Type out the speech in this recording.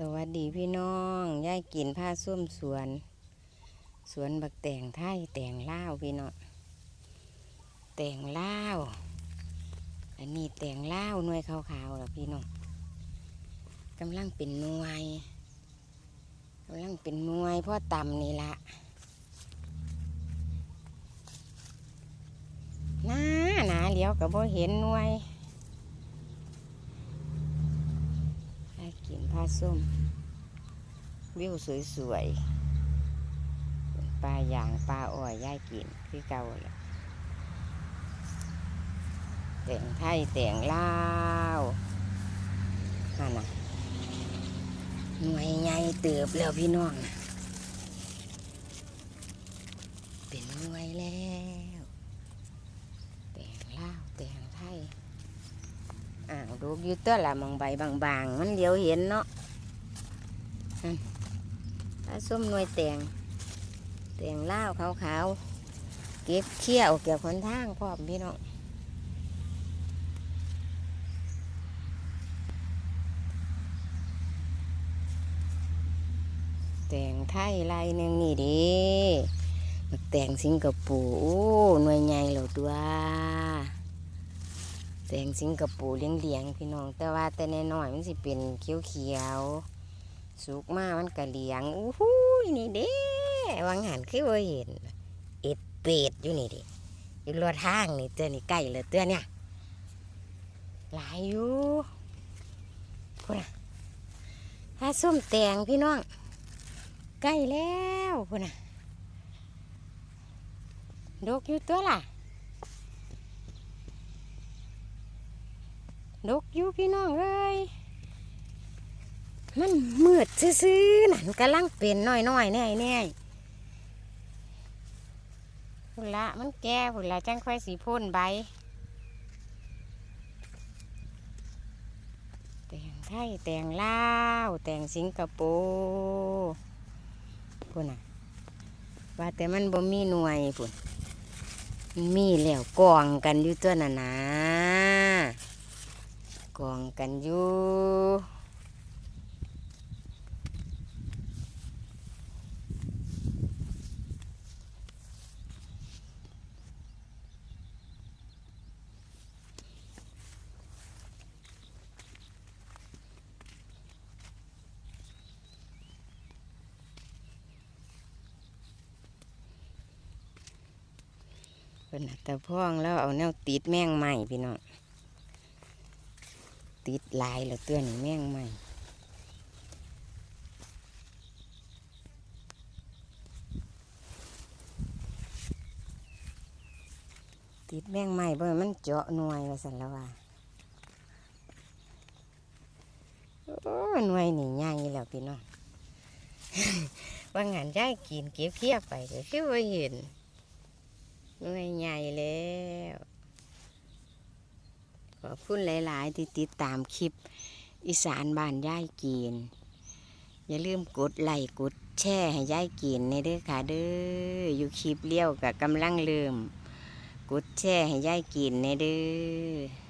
สวัสดีพี่น้องย่ายกินผ้าส้วมสวน สวนบักแต่งไทยแต่งล่าวพี่น้องแต่งล่าวอันนี้แต่งล่าวหน่วยขาวๆแล้วพี่น้องกำลังเป็นหน่วยกำลังเป็นหน่วยพ่อต่ำนี่ละหน้าหนาเลี้ยวกับพ่เห็นหน่วยกินผ้า ส้ม วิวสวยๆปลาอย่างปลาอ้อยย่ายกินคือเก่าแหละแต่งไทยแต่งลาวนั่นน่ะหน่วยใหญ่เติบแล้วพี่น้องนะนหน่วยแล้ว แต่งลาวแต่งไทย ดูยู่เตัวละมองใบบางๆ มันเดียวเห็นเนาะปลาส้มหน่วยแตงแตงเล่าขาวๆ เก็บเขี้ยวเก็บคนทางพร้อมพี่น้องแตงไทยลายหนึ่งนี่ดิแตงสิงคโปร์โอ้หน่วยใหญ่แล้วตัว แตงสิงคโปร์เลี้ยงๆพี่น้อง แต่ว่าแต่น้อยมันสิเป็นเขียวๆสุกมากมันกะเหลียงอู้หูยนี่เด้วังหันคือว่าเห็น เอ็ดเป็ดอยู่นี่ดิอยู่รถทางนี่เตือนี่ใกล้เลยเตือนเนี่ยหลายอยู่พุ่นะถ้าส้มแตงพี่น้อง ใกล้แล้วพุ่นะดกอยู่ตัวล่ะ ดกอยู่พี่น้องเอ้ยมันมืดซื่อๆนั่นกำลังเป็นน้อยๆแน่ๆพุ่นละมันแก่พุ่นละจังค่อยสีพ่นใบแต่งไทยแต่งลาวแต่งสิงคโปร์พุ่นน่ะว่าแต่มันบ่มีหน่วยพุ่นมันมีแล้วกองกันอยู่ตัวน่ะนะ กันอยู่เป็นน่ะตะพ่องแล้วเอาแนวติดแมงใหม่พี่น้อง ติดลายแล้วเตือนแมงใหม่ติดแมงใหม่เบ่มันเจาะหน่วยว่าสันแล้วว่าโอ้หน่วยนี่ใหญ่แล้วพี่น้องว่างานได้กินเก็บเคียบไปก็คือว่าเห็นหน่วยใหญ่แล้ว ขอบคุณหลาย ๆ ที่ติดตามคลิปอีสานบ้านย่ายกีน อย่าลืมกดไลค์กดแชร์ให้ย่ายกีนในเด้อค่ะเด้ออยู่คลิปเลี้ยวกับกำลังเริ่ม กดแชร์ให้ย่ายกีนในเด้อ